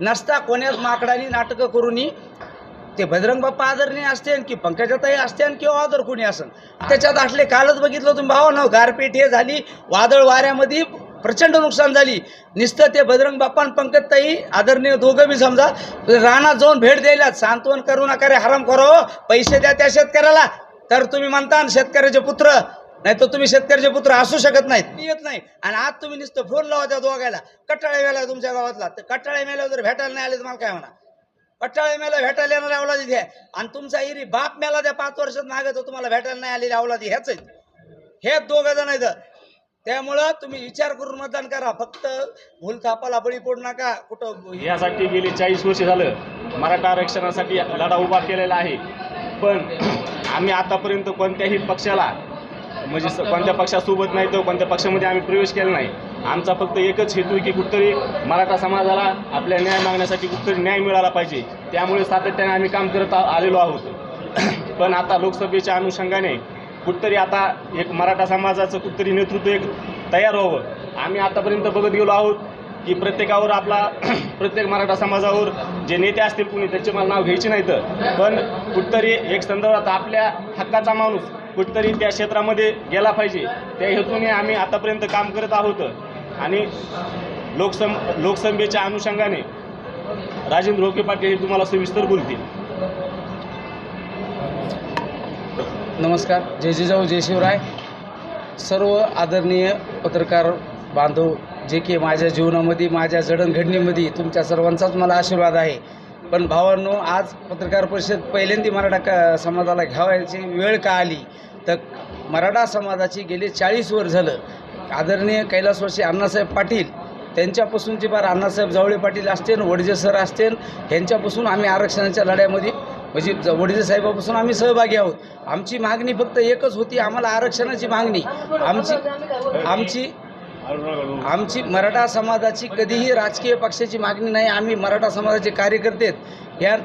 नसता कोण्याच माकडानी नाटकं करूनही ते बजरंग बाप्पा आदरणीय असते की पंकजाताई असते किंवा आदर कोणी असन. त्याच्यात असले कालच बघितलं तुम्ही भावा ना गारपीट हे झाली वादळ वाऱ्यामध्ये प्रचंड नुकसान झाली. नुसतं ते बजरंग बाप्पा आणि पंकजताई आदरणीय दोघं बी समजा रानात जाऊन भेट द्यायला सांत्वन करू नका रे हराम करो पैसे द्या त्या शेतकऱ्याला. तर तुम्ही म्हणता शेतकऱ्याचे पुत्र नाही तर तुम्ही शेतकऱ्याचे पुत्र असू शकत नाहीत. येत नाही. आणि आज तुम्ही नुसतं फोन लावा त्या दोघायला. कटाळे मेला तुमच्या गावातला. तर कटाळे मेल्यावर जर भेटायला नाही आले तर मला काय म्हणा कटाळे मेला भेटायला येणाऱ्या अवलादी इथे आणि तुमचा इरी बाप मेला त्या पाच वर्षात मागे तर तुम्हाला भेटायला नाही आलेली अवलादी ह्याच हे दोघं जण आहेत. त्यामुळं तुम्ही विचार करून मतदान करा. फक्त भूलथापाला बळी पडू नका. कुठं यासाठी गेली चाळीस वर्ष झालं. मराठा आरक्षणासाठी लढा उभा केलेला आहे. पण आम्ही आतापर्यंत कोणत्याही पक्षाला म्हणजे स- कोणत्या पक्षासोबत नाही तर कोणत्या पक्षामध्ये आम्ही प्रवेश केला नाही. आमचा फक्त एकच हेतू आहे की कुठतरी मराठा समाजाला आपल्या न्याय मागण्यासाठी कुठतरी न्याय मिळाला पाहिजे. त्यामुळे सातत्याने आम्ही काम करत आ- आलेलो आहोत. पण आता लोकसभेच्या अनुषंगाने कुठतरी आता एक मराठा समाजाचं कुठतरी नेतृत्व एक तयार व्हावं. आम्ही आतापर्यंत बघत गेलो आहोत की प्रत्येकावर आपला प्रत्येक मराठा समाजावर जे नेते असतील कुणी त्याचे मला नाव घ्यायचे नाही तर पण कुठतरी एक संदर्भात आपल्या हक्काचा माणूस कुठतरी त्या क्षेत्रामध्ये गेला पाहिजे. त्या हेतूने आम्ही आतापर्यंत काम करत आहोत. आणि लोकसं लोकसभेच्या अनुषंगाने राजेंद्र रोके पाटील हे तुम्हाला सविस्तर बोलतील. नमस्कार. जय जिजाऊ जय शिवराय. सर्व आदरणीय पत्रकार बांधव जे की माझ्या जीवनामध्ये माझ्या जडणघडणीमध्ये तुमच्या सर्वांचाच मला आशीर्वाद आहे. पण भावांनो आज पत्रकार परिषद पहिल्यांदा मराठा का समाजाला घ्यावायची वेळ का आली? तर मराठा समाजाची गेले चाळीस वर्ष झालं. आदरणीय कैलासवासी अण्णासाहेब पाटील त्यांच्यापासून जे फार अण्णासाहेब जावळे पाटील असतील वडजे सर असतील ह्यांच्यापासून आम्ही आरक्षणाच्या लढ्यामध्ये म्हणजे ज- साहेबापासून आम्ही सहभागी आहोत. आमची मागणी फक्त एकच होती आम्हाला आरक्षणाची मागणी. आमची आमची आमची मराठा समाजाची कधीही राजकीय पक्षाची मागणी नाही. आम्ही मराठा समाजाचे कार्यकर्ते आहेत. या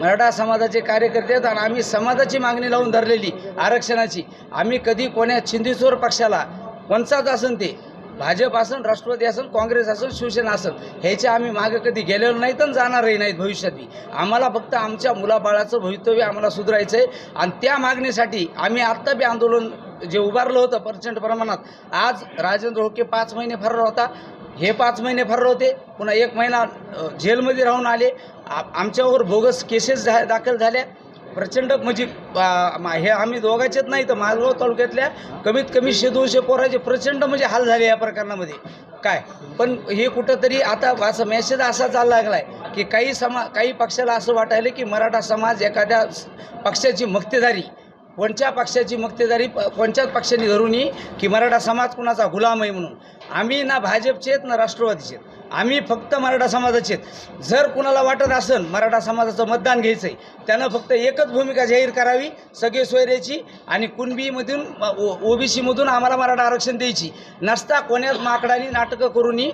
मराठा समाजाचे कार्यकर्ते आहेत आणि आम्ही समाजाची मागणी लावून धरलेली आरक्षणाची. आम्ही कधी कोण्या छिंदीसोर पक्षाला कोणचाच असन ते भाजप असन राष्ट्रवादी असन काँग्रेस असन शिवसेना असन ह्याच्या आम्ही मागं कधी गेलेलो नाहीत आणि जाणारही नाहीत भविष्यातही आम्हाला फक्त आमच्या मुलाबाळाचं भवितव्य आम्हाला सुधारायचं आहे आणि त्या मागणीसाठी आम्ही आत्ता बी आंदोलन जे उभारलं होतं प्रचंड प्रमाणात आज राजेंद्र होके पाच महिने फरार होता. हे पाच महिने फरार होते. पुन्हा एक महिना जेलमध्ये राहून आले. आमच्यावर बोगस केसेस झा दाखल झाल्या. प्रचंड म्हणजे मा- हे आम्ही दोघांचेच नाही तर मालगाव तालुक्यातल्या कमीत कमी शे दोनशे पोराचे प्रचंड म्हणजे हाल झाले या प्रकरणामध्ये. काय? पण हे कुठंतरी आता असं मेसेज असा चालला लागलाय की काही समा काही पक्षाला असं वाटायलं की मराठा समाज एखाद्या पक्षाची मक्तेदारी कोणत्या पक्षाची मक्तेदारी प- कोणत्याच पक्षाने धरून येई की मराठा समाज कुणाचा गुलाम आहे म्हणून. आम्ही ना भाजपचे आहेत ना राष्ट्रवादीचे आहेत. आम्ही फक्त मराठा समाजाचे आहेत. जर कुणाला वाटत असेल मराठा समाजाचं मतदान घ्यायचं आहे त्यानं फक्त एकच भूमिका जाहीर करावी सगळे सोयऱ्याची आणि कुणबीमधून ओबीसीमधून आम्हाला मराठा आरक्षण द्यायची. नसता कोण्याच माकडानी नाटकं करूनही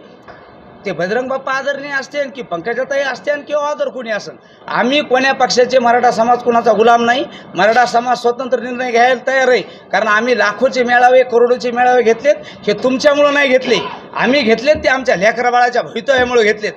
ते बजरंग बाप्पा आदरणीय असते की पंकजाताई असते किंवा आदर कोणी असन आम्ही कोण्या पक्षाचे मराठा समाज कुणाचा गुलाम नाही. मराठा समाज स्वतंत्र निर्णय घ्यायला तयार आहे. कारण आम्ही लाखोचे मेळावे करोडोचे मेळावे घेतलेत. हे तुमच्यामुळं नाही घेतले. आम्ही घेतलेत ते आमच्या लेकराबाळाच्या भवितव्यामुळे घेतलेत.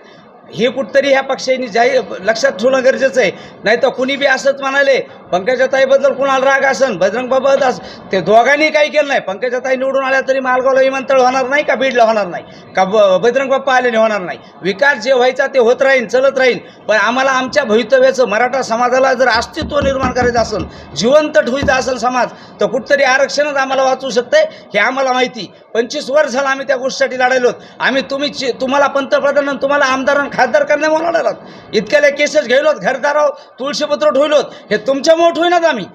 हे कुठतरी ह्या पक्षांनी जाहीर लक्षात ठेवणं गरजेचं आहे. नाही तर कुणी बी असंच म्हणाले पंकजाताईबद्दल कुणाला राग असन? बजरंग बाबा ते दोघांनी काही केलं नाही. पंकजाताई निवडून आल्या तरी मालगावला विमानतळ होणार नाही का? बीडला होणार नाही. का ब- बजरंग बाप्पा आलेले होणार नाही. विकास जे व्हायचा ते होत राहील चलत राहील पण आम्हाला आमच्या भवितव्याचं मराठा समाजाला जर अस्तित्व निर्माण करायचं असेल जिवंत ठेवायचं असेल समाज तर कुठतरी आरक्षणच आम्हाला वाचू शकतंय हे आम्हाला माहिती. पंचवीस वर्ष झालं आम्ही त्या गोष्टीसाठी लढायलो. आम्ही तुम्ही तुम्हाला पंतप्रधान आणि तुम्हाला आमदार आणि खासदार करण्यामुळे लढालात इतक्याला केसेस घेलोत घरदाराव तुळशीपत्र ठेवलोत हे तुमच्यामुळे ठेवणार आम्ही.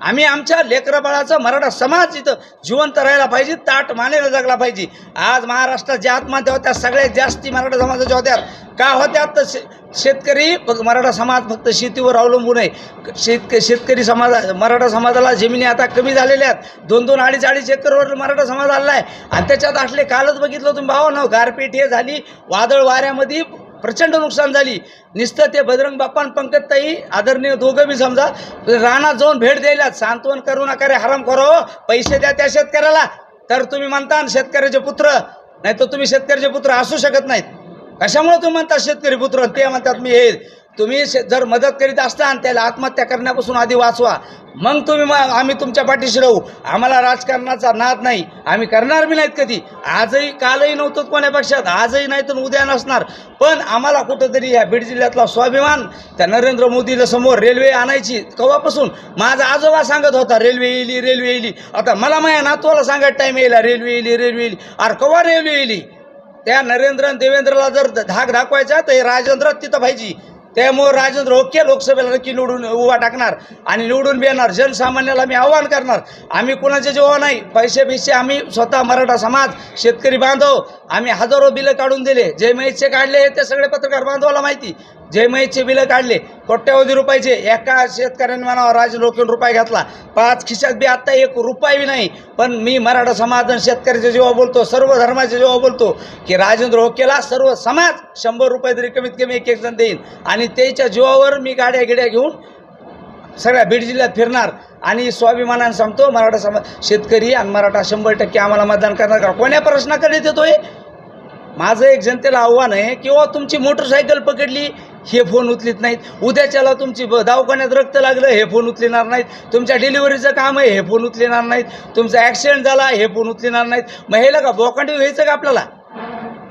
आम्ही आमच्या लेकरबाळाचं मराठा समाज इथं जिवंत राहायला पाहिजे ताट मानेला जगला पाहिजे. आज महाराष्ट्रात ज्या आत्महत्या होत्या सगळ्यात जास्ती मराठा समाजाच्या होत्या. का होत्या? तर शे शेतकरी मराठा समाज फक्त शेतीवर अवलंबून आहे. शेतक शेतकरी समाज मराठा समाजाला जमिनी आता कमी झालेल्या आहेत. दोन दोन अडीच अडीच एकरवर मराठा समाज आला आहे आणि त्याच्यात असले कालच बघितलं तुम्ही भावा ना गारपीट हे झाली. वादळ वाऱ्यामध्ये प्रचंड नुकसान झाली. नुसतं ते बजरंग बाप्पा आणि पंकजताई आदरणीय दोघं बी समजा राणा जाऊन भेट द्यायला सांत्वन करू नका रे हराम करो पैसे द्या त्या शेतकऱ्याला. तर तुम्ही म्हणता शेतकऱ्याचे पुत्र नाही तर तुम्ही शेतकऱ्याचे पुत्र असू शकत नाहीत. कशामुळे तुम्ही म्हणता शेतकरी पुत्र? ते म्हणतात मी हे तुम्ही जर मदत करीत असता त्याला आत्महत्या करण्यापासून आधी वाचवा मग तुम्ही मग आम्ही तुमच्या पाठीशी राहू. आम्हाला राजकारणाचा नाद नाही. आम्ही करणार बी नाहीत कधी. आजही कालही नव्हतं कोण्या पक्षात. आजही नाही तर उद्या नसणार. पण आम्हाला कुठंतरी या बीड जिल्ह्यातला स्वाभिमान त्या नरेंद्र मोदीला समोर रेल्वे आणायची कवापासून? माझा आजोबा सांगत होता रेल्वे येईल रेल्वे येईली. आता मला माझ्या नातवाला सांगत टाईम येईला रेल्वे येईल रेल्वे येईल. अरे कवा रेल्वे येईली? त्या नरेंद्र देवेंद्रला जर धाक दाखवायचा तर हे राजेंद्र तिथं पाहिजे. त्यामुळे राजेंद्र ओके लोकसभेला नक्की निवडून उभा टाकणार आणि निवडून बी येणार. जनसामान्याला मी आव्हान करणार. आम्ही कुणाचे जेव्हा नाही. पैसे बिसे आम्ही स्वतः मराठा समाज शेतकरी बांधव आम्ही हजारो बिलं काढून दिले. जे मैचे काढले ते सगळे पत्रकार बांधवाला माहिती. जे बिलं काढले. कोट्यावधी रुपयाचे. एका शेतकऱ्याने म्हणावं राज रोखून रुपये घेतला. पाच खिशात बी आत्ता एक रुपया बी नाही. पण मी मराठा समाज आणि शेतकऱ्याच्या जेव्हा बोलतो सर्व धर्माचे जेव्हा बोलतो की राजेंद्र होकेला सर्व समाज शंभर रुपये तरी कमीत कमी एक एक जण देईन. आणि त्याच्या जीवावर मी गाड्या गिड्या घेऊन सगळ्या बीड जिल्ह्यात फिरणार. आणि स्वाभिमानाने सांगतो मराठा समाज शेतकरी आणि मराठा शंभर टक्के आम्हाला मतदान करणार का? कोण्या प्रश्नाकडे देतोय? माझं एक जनतेला आव्हान आहे किंवा हो, तुमची मोटरसायकल पकडली हे फोन उचलित नाहीत. उद्याच्याला तुमची ब- दवाखान्यात रक्त लागलं हे फोन उचलिणार नाहीत. तुमच्या डिलिव्हरीचं काम आहे हे फोन उचलिणार नाहीत. तुमचा ॲक्सिडेंट झाला हे फोन उचलिणार नाहीत. मग हे का बोकांडी व्हायचं का आपल्याला?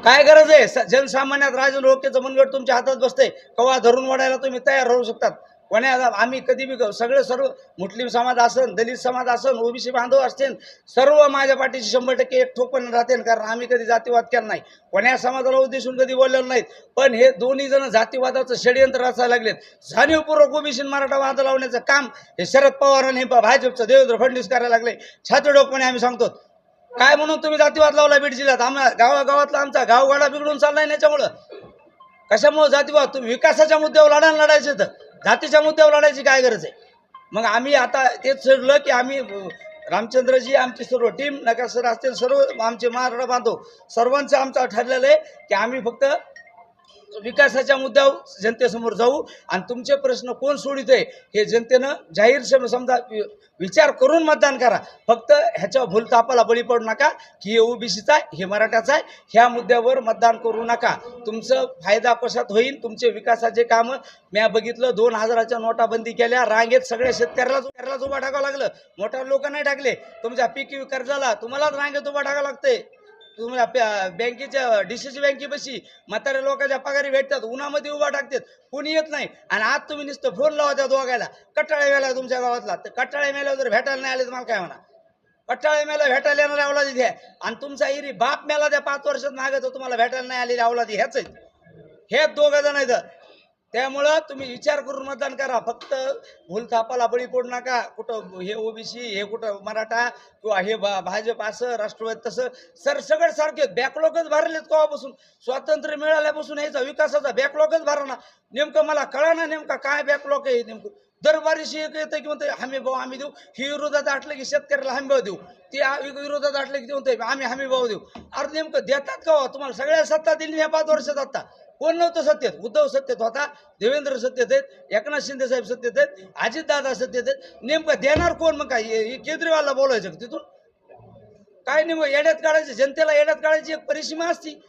काय गरज आहे? जनसामान्यात राजन रोखेचं मनगट तुमच्या हातात बसतंय. कवा धरून वाढायला तुम्ही तयार राहू शकतात? कोण्या आम्ही कधी बी सगळं सर्व मुस्लिम समाज असन दलित समाज असन ओबीसी बांधव असतील सर्व माझ्या पाठीशी शंभर टक्के एक ठोकपण राहते कारण आम्ही कधी जातीवाद केला नाही. कोण्या समाजाला उद्देशून कधी बोललेलं नाहीत. पण हे दोन्ही जण जातीवादाचं षडयंत्र रचायला लागलेत. जाणीवपूर्वक ओबीसी मराठा वाद लावण्याचं काम हे शरद पवार आणि भाजपचं देवेंद्र फडणवीस करायला लागले. छात्रडोकपणे आम्ही सांगतो. काय म्हणून तुम्ही जातीवाद लावला बीड जिल्ह्यात? आम्हाला गावागावातला आमचा गावगाडा बिघडून चाललाय याच्यामुळं? कशामुळे जातीवाद? तुम्ही विकासाच्या मुद्द्यावर लढायला लढायचं तर जातीच्या मुद्द्यावर लढायची काय गरज आहे? मग आम्ही आता तेच ठरलं की आम्ही रामचंद्रजी आमची सर्व टीम नगर सर असतील सर्व आमचे महाराष्ट्र बांधव सर्वांचं आमचं ठरलेलं आहे की आम्ही फक्त विकासाच्या मुद्द्यावर जनतेसमोर जाऊ आणि तुमचे प्रश्न कोण सोडित आहे हे जनतेनं जाहीर समजा वि- विचार करून मतदान करा. फक्त ह्याच्या भूलतापाला बळी पडू नका. की हे ओबीसीचा आहे हे मराठाचा आहे ह्या मुद्द्यावर मतदान करू नका. तुमचं फायदा कशात होईल? तुमचे विकासाचे कामं. म्या बघितलं दोन हजाराच्या नोटाबंदी केल्या. रांगेत सगळ्या शेतकऱ्यालाच शेतकऱ्यालाच उभा टाकावं लागलं. मोठ्या लोक नाही टाकले. तुमच्या पीक कर्जाला तुम्हालाच रांगेत उभा टाकावं लागतंय. तुम्ही डी बँकेच्या डीसीसी बँकेपाशी म्हाताऱ्या लोकांच्या पगारी भेटतात उन्हामध्ये उभा टाकतात कोणी येत नाही. आणि आज तुम्ही नुसतं फोन लावा त्या दोघायला कट्टाळे मेला तुमच्या गावातला. तर कट्टाळ्या मेल्यावर जर भेटायला नाही आले तर मला काय म्हणा कट्टाळे मेला भेटायला येणार अवलादी द्या. आणि तुमचा इरी बाप मेला त्या पाच वर्षात मागत तर तुम्हाला भेटायला नाही आलेली अवलादी ह्याच आहेत. हे दोघं जण आहेत. त्यामुळं तुम्ही विचार करून मतदान करा. फक्त भूलथापाला बळी पडू नका. कुठं हे ओबीसी हे कुठं मराठा किंवा हे भा भाजप असं राष्ट्रवादी तसं सर सगळे सारखे बॅकलॉगच भरलेत केव्हापासून स्वातंत्र्य मिळाल्यापासून ह्याचा विकासाचा बॅकलॉगच भरणा नेमकं मला कळा ना नेमका काय बॅकलॉग आहे नेमकं. दरबारीशी एक येतं की म्हणते हमी भाऊ आम्ही देऊ. ही विरोधात आटलं की शेतकऱ्याला हमी भाव देऊ. ते विरोधात आटलं की ते म्हणते आम्ही हमी भाव देऊ. अरे नेमकं देतात का हो? तुम्हाला सगळ्या सत्ता दिली ह्या पाच वर्षात आता कोण नव्हतं सत्तेत? उद्धव सत्तेत होता देवेंद्र सत्तेत आहेत एकनाथ शिंदे साहेब सत्तेत आहेत अजितदादा सत्तेत आहेत. नेमकं देणार कोण? मग काय? हे- केजरीवालला बोलायचं का तिथून? काय नेमकं येड्यात काढायचं? जनतेला येड्यात काढायची एक परिसीमा असती.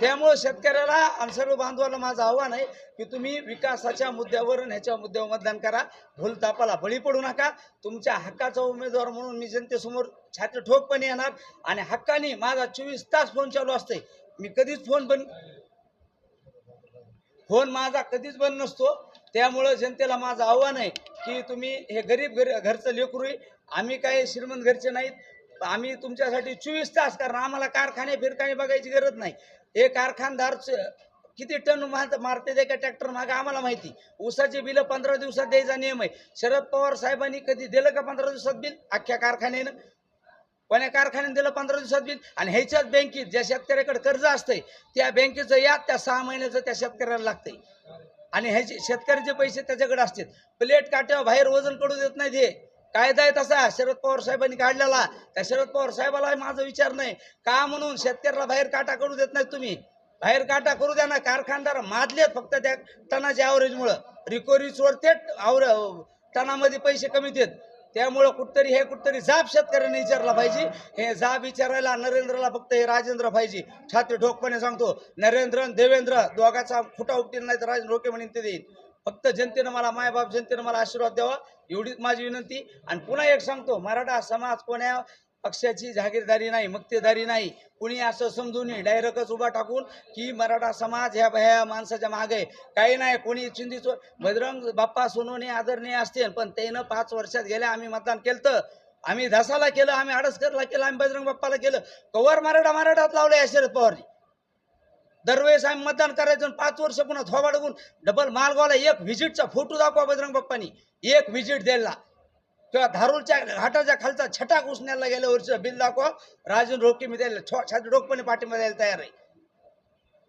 त्यामुळं शेतकऱ्याला आणि सर्व बांधवाला माझं आव्हान आहे की तुम्ही विकासाच्या मुद्द्यावर ह्याच्या मुद्द्यावर मतदान करा. भूलतापाला बळी पडू नका. तुमच्या हक्काचा उमेदवार म्हणून मी जनतेसमोर छात्र ठोकपणे येणार. आणि हक्काने माझा चोवीस तास फोन चालू असते मी कधीच फोन बंद फोन माझा कधीच बंद नसतो. त्यामुळं जनतेला माझं आव्हान आहे की तुम्ही हे गरीब घर घरचं लेकरू आम्ही काही श्रीमंत घरचे नाहीत. आम्ही तुमच्यासाठी चोवीस तास कारण आम्हाला कारखाने फिरकाने बघायची गरज नाही. हे कारखानदार किती टन मारते ते का ट्रॅक्टर मागे आम्हाला माहिती. ऊसाचे बिलं पंधरा दिवसात द्यायचा नियम आहे. शरद पवार साहेबांनी कधी दिलं का पंधरा दिवसात बिल? अख्ख्या कारखान्यानं. कोण्या कारखान्याने दिलं पंधरा दिवसात बिल? आणि ह्याच्याच बँकेत ज्या शेतकऱ्याकडे कर्ज असतंय त्या बँकेचं याद त्या सहा महिन्याचं त्या शेतकऱ्याला लागतंय. आणि ह्याचे शेतकऱ्याचे पैसे त्याच्याकडे असतात प्लेट काट्या बाहेर वजन कडू देत नाहीत हे. कायदा आहे तसा शरद पवार साहेबांनी काढलेला. त्या शरद पवार साहेबाला माझा विचार नाही. का म्हणून शेतकऱ्याला बाहेर काटा करू देत नाहीत तुम्ही? बाहेर काटा करू द्या ना कारखानदार माजलेत फक्त त्या टनाच्या ॲव्हरेजमुळं रिकोरी थेट आवर टनामध्ये पैसे कमी देत. त्यामुळं कुठतरी हे कुठतरी जाब शेतकऱ्यांनी विचारला पाहिजे. हे जाब विचारायला नरेंद्रला फक्त हे राजेंद्र पाहिजे. छाती ठोकपणे सांगतो नरेंद्र आणि देवेंद्र दोघाचा खुटा उपटील नाही तर राजेंद्र रोके म्हणून ते देईल फक्त जनतेनं मला मायबाप जनतेनं मला आशीर्वाद द्यावा एवढीच माझी विनंती. आणि पुन्हा एक सांगतो मराठा समाज कोण्या पक्षाची जागीरदारी नाही मक्तेदारी नाही. कुणी असं समजून डायरेक्टच उभा टाकून की मराठा समाज ह्या ह्या माणसाच्या मागे काही नाही कोणी चिंतीच हो- बजरंग बाप्पा सोनवणे आदरणीय असतील पण त्यानं पाच वर्षात गेल्या आम्ही मतदान केलं आम्ही धसाला केलं आम्ही आडसकरला केलं आम्ही बजरंग बाप्पाला केलं. कवर मराठा मराठात लावले या शरद पवारने. दरवेळेस आम्ही मतदान करायचं पाच वर्ष पुन्हा थोबाडगून डबल मालगावला एक व्हिजिटचा फोटो दाखवा बजरंग बाप्पानी. एक व्हिजिट द्यायला. किंवा धारूरच्या घाटाच्या खालचा छटाक उसण्याला गेल्या बिल दाखवा. राजन रोखी मी द्यायला छो पाठिंबा द्यायला तयार आहे.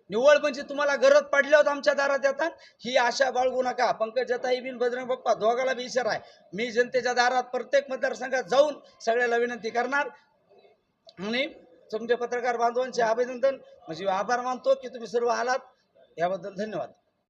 निव्वळ म्हणजे तुम्हाला गरज पडल्यावर आमच्या दारात येतात ही आशा बाळगू नका. पंकज जताई बिन बजरंग बाप्पा दोघाला बी इशारा आहे. मी जनतेच्या दारात प्रत्येक मतदारसंघात जाऊन सगळ्याला विनंती करणार. आणि तुमचे पत्रकार बांधवांचे अभिनंदन म्हणजे आभार मानतो की तुम्ही सर्व आलात. याबद्दल धन्यवाद.